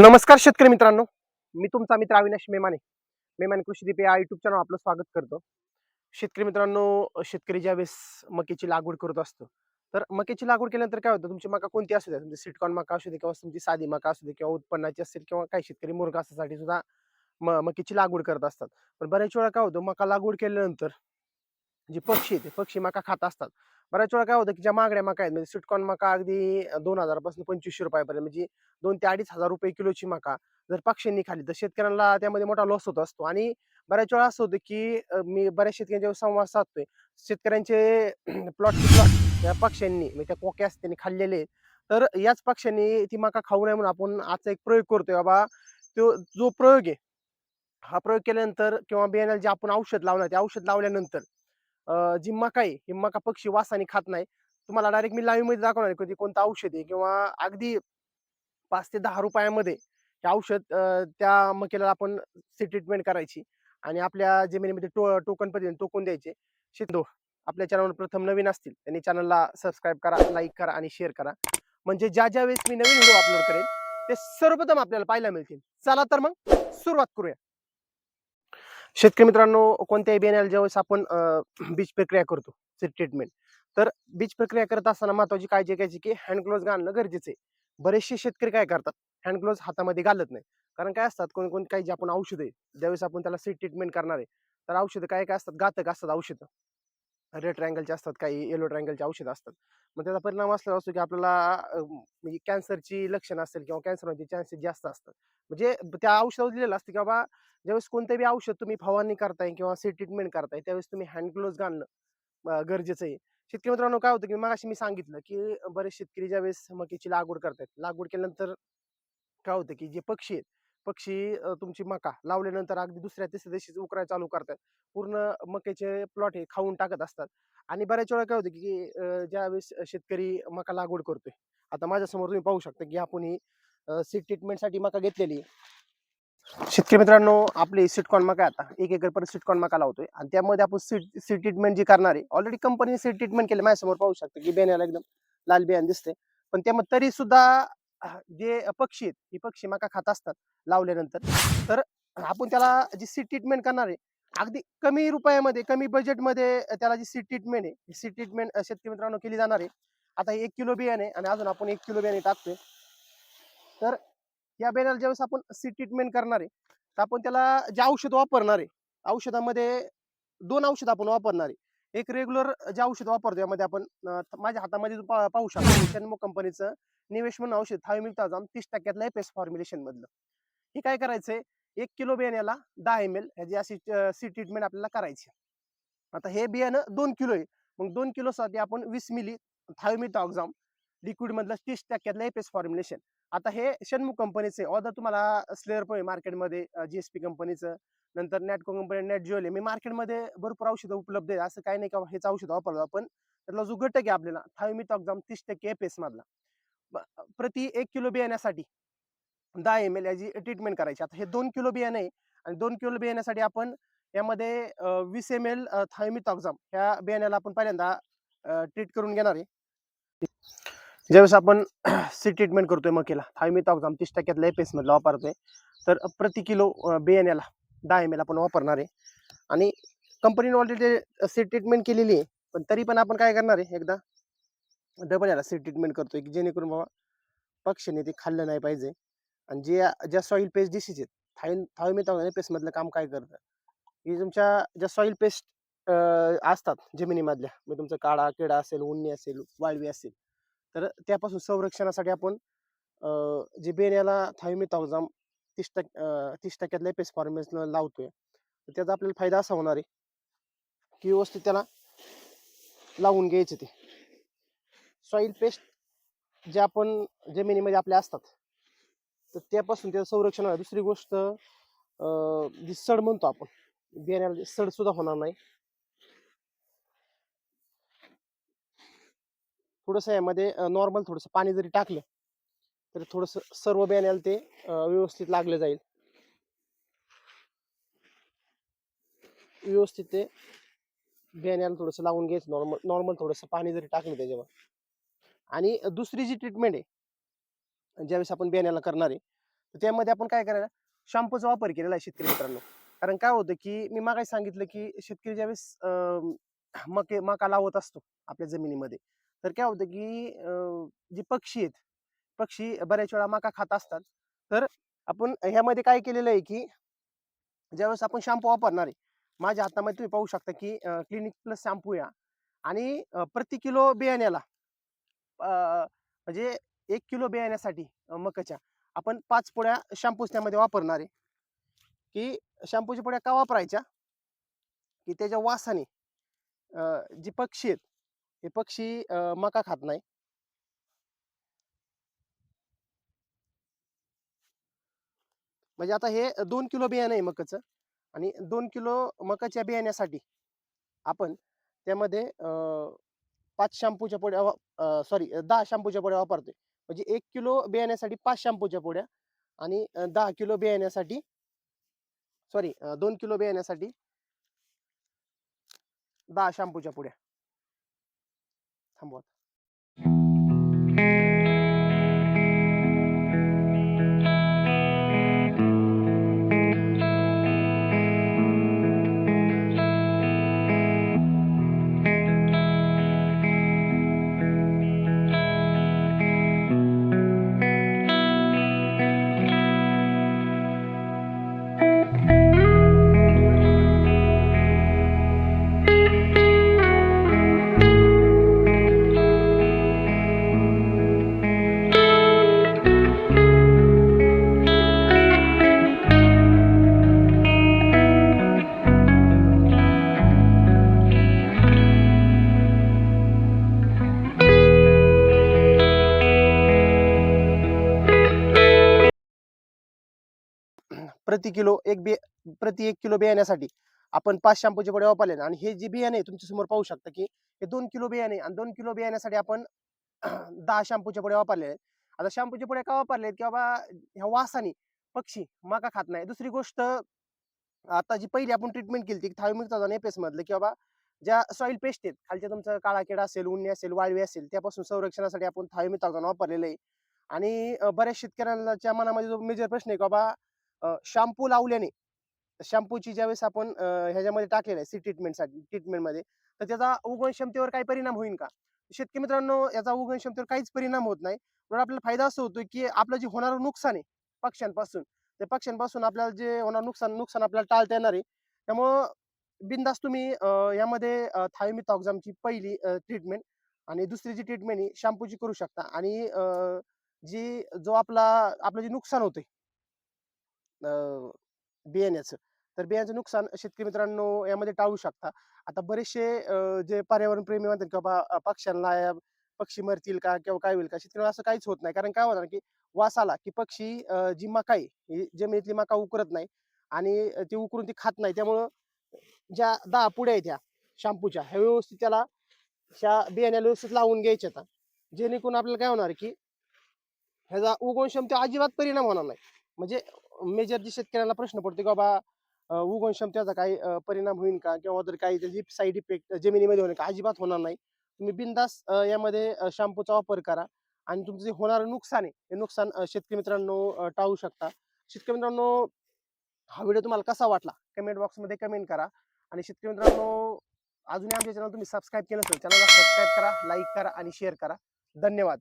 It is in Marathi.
नमस्कार शेतकरी मित्रांनो. मी तुमचा मित्र अविनाश मेमाने. मेमाने कृषीदीप या युट्यूब चॅनल आपलं स्वागत करतो. शेतकरी मित्रांनो शेतकरी ज्यावेळेस मकेची लागवड करत असतो तर मकेची लागवड केल्यानंतर काय होतं? तुमची मका कोणती असू द्या तुमची सिटकॉन मका असू दे किंवा तुमची साधी मका असू दे किंवा उत्पन्नाची असेल किंवा काही शेतकरी मुरगासासाठी सुद्धा म मकेची लागवड करत असतात. पण बऱ्याच वेळा काय होतं मका लागवड केल्यानंतर जे पक्षी आहेत ते पक्षी मका खात असतात. बऱ्याच वेळा काय होतं की ज्या मागड्या मका आहेत म्हणजे सिटकॉन मका अगदी दोन हजारापासून पंचवीसशे रुपयापर्यंत म्हणजे दोन ते अडीच हजार रुपये किलोची मका जर पक्ष्यांनी खाली तर शेतकऱ्यांना त्यामध्ये मोठा लॉस होत असतो. आणि बऱ्याच वेळा असं होतं की मी बऱ्याच शेतकऱ्यांच्या संवाद साधतोय. शेतकऱ्यांचे प्लॉट प्लॉट या पक्ष्यांनी म्हणजे त्या कोक्या असतात त्यांनी खाल्लेले आहेत. तर याच पक्ष्यांनी ती मका खाऊ नये म्हणून आपण आजचा एक प्रयोग करतोय. बाबा तो जो प्रयोग आहे हा प्रयोग केल्यानंतर किंवा बियाण्याला जे आपण औषध लावणार ते औषध लावल्यानंतर जी मका आहे ही मका पक्षी वासाने खात नाही. तुम्हाला डायरेक्ट मी लाईव्हमध्ये दाखवणार आहे कोणतं औषध आहे किंवा अगदी पाच ते दहा रुपयामध्ये हे औषध त्या मकेला आपण सी ट्रीटमेंट करायची आणि आपल्या जमिनीमध्ये टो टोकन पद्धतीने टोकून द्यायचे. शिंदो आपल्या चॅनलवर प्रथम नवीन असतील त्यांनी चॅनलला सबस्क्राईब करा लाईक करा आणि शेअर करा. म्हणजे ज्या ज्या वेळेस मी नवीन व्हिडिओ अपलोड करेन ते सर्वप्रथम आपल्याला पाहायला मिळतील. चला तर मग सुरुवात करूया. शेतकरी मित्रांनो कोणत्याही बियाण्याला ज्यावेळेस आपण बीज प्रक्रिया करतो सीड ट्रीटमेंट तर बीज प्रक्रिया करत असताना महत्वाची काळजी घ्यायची की हँड ग्लोव्ह घालणं गरजेचं आहे. बरेचसे शेतकरी काय करतात हँड ग्लोव्ह हातामध्ये घालत नाही. कारण काय असतात कोण कोण काही जे आपण औषध आहे ज्यावेळेस आपण त्याला सीड ट्रीटमेंट करणार आहे तर औषधं काय काय असतात घातक असतात औषधं. रेड ट्रँगलचे असतात काही येलो ट्रँगलचे औषधं असतात. मग त्याचा परिणाम असला असतो की आपल्याला म्हणजे कॅन्सरची लक्षणं असेल किंवा कॅन्सर होण्याचे चान्सेस जास्त असतात. म्हणजे त्या औषधावर दिलेलं असतं की बाबा ज्यावेळेस कोणतेही औषध तुम्ही फवारणी करताय किंवा सी ट्रीटमेंट करताय त्यावेळेस तुम्ही हँड ग्लोव्ह घालणं गरजेचं आहे. शेतकरी मित्रांनो काय होतं की मगाशी मी सांगितलं की बरेच शेतकरी ज्यावेळेस मकीची लागवड करतायत लागवड केल्यानंतर काय होतं की जे पक्षी आहेत पक्षी तुमची मका लावल्यानंतर अगदी दुसऱ्या तिसऱ्या दिवशीच उकराय चालू करतात. पूर्ण मक्याचे प्लॉट हे खाऊन टाकत असतात. आणि बऱ्याच वेळा काय होतं की ज्यावेळेस शेतकरी मका लागवड करतोय आता माझ्यासमोर तुम्ही पाहू शकता की आपण ही सीड ट्रीटमेंटसाठी मका घेतलेली. शेतकरी मित्रांनो आपली सिटकॉन मका आता. एक एकर पर्यंत सिटकॉन मका लावतोय. आणि त्यामध्ये आपण सीड सीड ट्रीटमेंट जी करणार आहे ऑलरेडी कंपनीने सीड ट्रीटमेंट केले. माझ्यासमोर पाहू शकतो की बियाण्याला एकदम लाल बियाण दिसते पण त्यामध्ये तरी सुद्धा जे पक्षी आहेत ही पक्षी माका खात असतात लावल्यानंतर तर आपण त्याला जी सीड ट्रीटमेंट करणार आहे अगदी कमी रुपयामध्ये कमी बजेटमध्ये त्याला जी सीड ट्रीटमेंट आहे सीड ट्रीटमेंट शेतकरी मित्रांनो केली जाणार आहे. आता एक किलो बियाणे आणि अजून आपण एक किलो बियाणे टाकतोय. तर या बियाण्याला ज्यावेळेस आपण सीड ट्रीटमेंट करणार आहे तर आपण त्याला जे औषध वापरणार आहे औषधामध्ये दोन औषध आपण वापरणार आहे. एक रेग्युलर जे औषध वापरतो यामध्ये आपण माझ्या हातामध्ये पाहू शकता. शन्मो कंपनीचं निवेश म्हणून औषध थायोमिक ताजाम तीस टक्क्यातलं एपेस फॉर्म्युलेशन मधलं. हे काय करायचंय? एक किलो बियाण्याला दहा एम एल ह्याची अशी सी ट्रीटमेंट आपल्याला करायची. आता हे बियाणं दोन किलो आहे. मग दोन किलो साठी आपण वीस मिली थायोमिक ऑक्झाम लिक्विड मधलं तीस टक्क्यातलं एपेस फॉर्म्युलेशन आता हे शन्मुख कंपनीचे ऑर्डर तुम्हाला स्लेअर पण आहे मार्केटमध्ये जीएसपी कंपनीचं नंतर नॅटको कंपनी नेट ज्वेल मी मार्केटमध्ये भरपूर औषधं उपलब्ध आहे असं काही नाही का हेच औषध वापरलं आपण. त्यातला जो घटक आहे आपल्याला थायमिटॉक्झाम तीस टक्के एस मधला. प्रति एक किलो बियाण्यासाठी दहा एम एल याची ट्रीटमेंट करायची. आता हे दोन किलो बियाणे आहे आणि दोन किलो बियाण्यासाठी आपण यामध्ये वीस एम एल थायमिटॉक्झाम ह्या बियाण्याला आपण पहिल्यांदा ट्रीट करून घेणार आहे. ज्यावेळेस आपण सी ट्रीटमेंट करतोय मकेला थायमिटॉक्झाम तीस टक्क्यातल्या एफ एस मधला वापरतोय तर प्रति किलो बियाण्याला दहा एम एल आपण वापरणार आहे. आणि कंपनीने ऑलरेडी सी ट्रीटमेंट केलेली आहे. पण तरी पण आपण काय करणार आहे? एकदा डबल याला सी ट्रीटमेंट करतोय की जेणेकरून बाबा पक्षीने ते खाल्लं नाही पाहिजे. आणि जे ज्या सॉईल पेस्ट डिसीज आहेत थायन थायोमिथॉक्झाम पेस्टमधलं काम काय करतं? की तुमच्या ज्या सॉईल पेस्ट असतात जमिनीमधल्या म्हणजे तुमचं काळा किडा असेल उन्नी असेल वाळवी असेल तर त्यापासून संरक्षणासाठी आपण जे बेण्याला थायोमिथॉक्झाम तीस टक्के तीस टक्क्यातल्या पेस फॉर्मेस लावतोय. तर त्याचा आपल्याला फायदा असा होणार आहे की व्यवस्थित त्याला लावून घ्यायचे ते. सॉईल पेस्ट जे आपण जमिनीमध्ये आपल्या असतात तर त्यापासून त्याचं संरक्षण होणार. दुसरी गोष्ट अं, जी सड म्हणतो आपण बियाण्याला सड सुद्धा होणार नाही. थोडस यामध्ये नॉर्मल थोडस पाणी जरी टाकलं तर थोडस सर्व बियाण्याला ते व्यवस्थित लागलं जाईल. व्यवस्थित ते बियाण्याला थोडस लावून घ्यायचं. नॉर्मल नॉर्मल थोडस पाणी जरी टाकलं त्याच्यावर. आणि दुसरी जी ट्रीटमेंट आहे ज्यावेळेस आपण बियाण्याला करणार आहे तर त्यामध्ये आपण काय करायला शॅम्पूचा वापर केलेला आहे शेतकरी मित्रांनो. कारण काय होतं की मी मागाय सांगितलं की शेतकरी ज्यावेळेस मके मका लावत असतो आपल्या जमिनीमध्ये तर काय होतं की जे पक्षी आहेत पक्षी बऱ्याच वेळा मका खात असतात. तर आपण ह्यामध्ये काय केलेलं आहे की ज्यावेळेस आपण शॅम्पू वापरणार आहे माझ्या हातामध्ये तुम्ही पाहू शकता की क्लिनिक प्लस शॅम्पू या आणि प्रति किलो बियाण्याला म्हणजे एक किलो बियाण्यासाठी मकाच्या आपण पाच पोळ्या शॅम्पूच त्यामध्ये वापरणार आहे. की शॅम्पूच्या पोळ्या का वापरायच्या? की त्याच्या वासाने जे पक्षी आहेत हे पक्षी मका खात नाही. म्हणजे आता हे दोन किलो बियाणं आहे मकाचं आणि दोन किलो मकाच्या बियाण्यासाठी आपण त्यामध्ये पाच शॅम्पूच्या पोड्या सॉरी दहा शॅम्पूच्या पोड्या वापरतोय. म्हणजे एक किलो बियाण्यासाठी पाच शॅम्पूच्या पोड्या आणि दहा किलो बियाण्यासाठी सॉरी दोन किलो बियाण्यासाठी दहा शॅम्पूच्या पुड्या थांबवा. प्रति किलो एक बि प्रति एक किलो बियाण्यासाठी आपण पाच शॅम्पूचे पुढे वापरले आणि हे जे बियाणे आहे तुमच्यासमोर पाहू शकता की हे दोन किलो बियाणे आणि दोन किलो बियाण्यासाठी आपण दहा शॅम्पूचे पुढे वापरले आहेत. आता शॅम्पूचे पुढे का वापरले आहेत की बाबा ह्या वासाने पक्षी माका खात नाही दुसरी गोष्ट आता जी पहिली आपण ट्रीटमेंट केली ती थायमिकचा एपीएस मधलं की बाबा ज्या सॉइल पेस्ट आहेत खालच्या तुमचं काळा किडा असेल उन्नी असेल वाळवी असेल त्यापासून संरक्षणासाठी आपण थायमिक वापरलेलं आहे. आणि बऱ्याच शेतकऱ्यांच्या मनामध्ये जो मेजर प्रश्न आहे की बाबा शॅम्पू लावल्याने. शॅम्पूची ज्यावेळेस आपण ह्याच्यामध्ये टाकलेलं आहे सी ट्रीटमेंटसाठी ट्रीटमेंटमध्ये तर त्याचा उगवण क्षमतेवर काही परिणाम होईल का? शेतकरी मित्रांनो याचा उगवण क्षमतेवर काहीच परिणाम होत नाही. पण आपल्याला फायदा असं होतो की आपलं जे होणारं नुकसान आहे पक्ष्यांपासून ते पक्ष्यांपासून आपल्याला जे होणार नुकसान नुकसान आपल्याला टाळता येणार आहे. त्यामुळं बिंदास तुम्ही यामध्ये थायमिथॉक्झामची पहिली ट्रीटमेंट आणि दुसरी जी ट्रीटमेंट आहे शॅम्पूची करू शकता. आणि जी जो आपला आपलं जे नुकसान होते बियाण्याचं तर बियाण्याचं नुकसान शेतकरी मित्रांनो यामध्ये टाळू शकता. आता बरेचसे जे पर्यावरण प्रेमी म्हणतात किंवा पक्ष्यांना पक्षी मरतील का किंवा काय होईल का शेतकऱ्यांना असं काहीच होत नाही. कारण काय होणार की वास आला की पक्षी जी मका आहे ही जमिनीतली मका उकरत नाही आणि ती उकरून ती खात नाही. त्यामुळं ज्या दहा पुड्या आहेत त्या शॅम्पूच्या ह्या व्यवस्थित त्याला ह्या बियाण्याला व्यवस्थित लावून घ्यायच्या आता जेणेकरून आपल्याला काय होणार की ह्याचा उगवण क्षमतेवर अजिबात परिणाम होणार नाही. म्हणजे मेजर जे शेतकऱ्यांना प्रश्न पडतो की बाबा उगवण क्षमतेचा काही परिणाम होईल का? किंवा जर काही त्याची साईड इफेक्ट जमिनीमध्ये होईल का? अजिबात होणार नाही. तुम्ही बिंदास यामध्ये शॅम्पूचा वापर करा आणि तुमचं जे होणारं नुकसान आहे हे नुकसान शेतकरी मित्रांनो टाळू शकता. शेतकरी मित्रांनो हा व्हिडिओ तुम्हाला कसा वाटला? कमेंट बॉक्समध्ये कमेंट करा. आणि शेतकरी मित्रांनो अजूनही आमच्या चॅनल तुम्ही सबस्क्राईब केलं असेल चॅनलला सबस्क्राईब करा लाईक करा आणि शेअर करा. धन्यवाद.